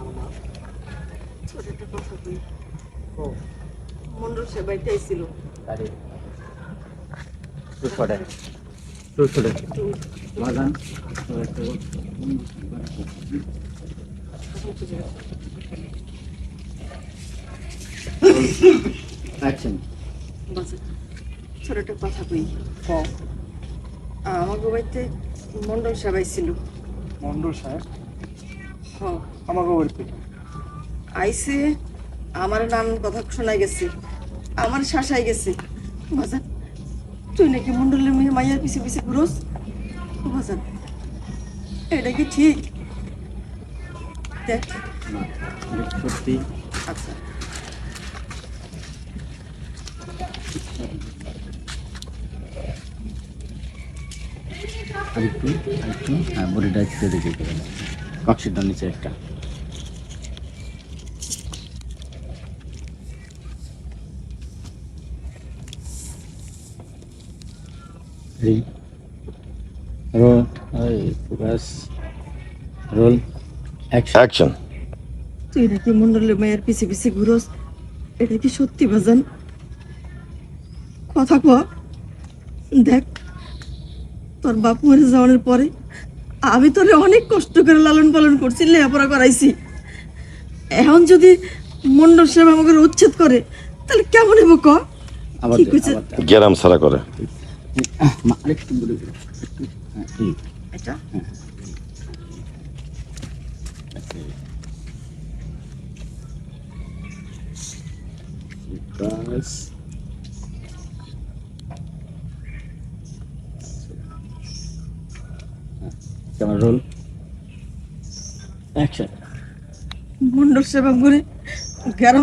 আমার ছোট টুকু খুবই মন্ডল সেবাইতে ছিল বাগান ছোট একটা কথা কই। আমার বাড়িতে মন্ডল সাহেব ছিল মন্ডল সাহেব? আমাকে বাড়িতে আইসে আমার নানান কথা শোনাই গেছে। আমার শাসাই গেছে। বাজান তুই নাকি মন্ডলের মেয়ে মাইয়ার পিছে পিছে ঘুরোস? বাজান এটা কি ঠিক? দেখ। সত্যি। আচ্ছা। আরেকটু আরেকটু। হ্যাঁ বডিটা একটু দেখে। কক্সিটা নিচে একটা। ওই ফোকাস রোল অ্যাকশন Action. তুই নাকি মন্ডলের মেয়ের পিছে পিছে ঘুরোস? এটা কি সত্যি বাজান? কথা ক। দেখ তোর বাপ মরে যাওয়ার পরে আমি তোরে অনেক কষ্ট করে লালন পালন করছি লেখাপড়া করাইছি। এখন যদি মন্ডল সাহেব আমাকে উচ্ছেদ করে তাহলে কেমন হব ক। গেরাম সারা করে। ah maklek tunggu dulu roll. Action. Mundur sebab gue garam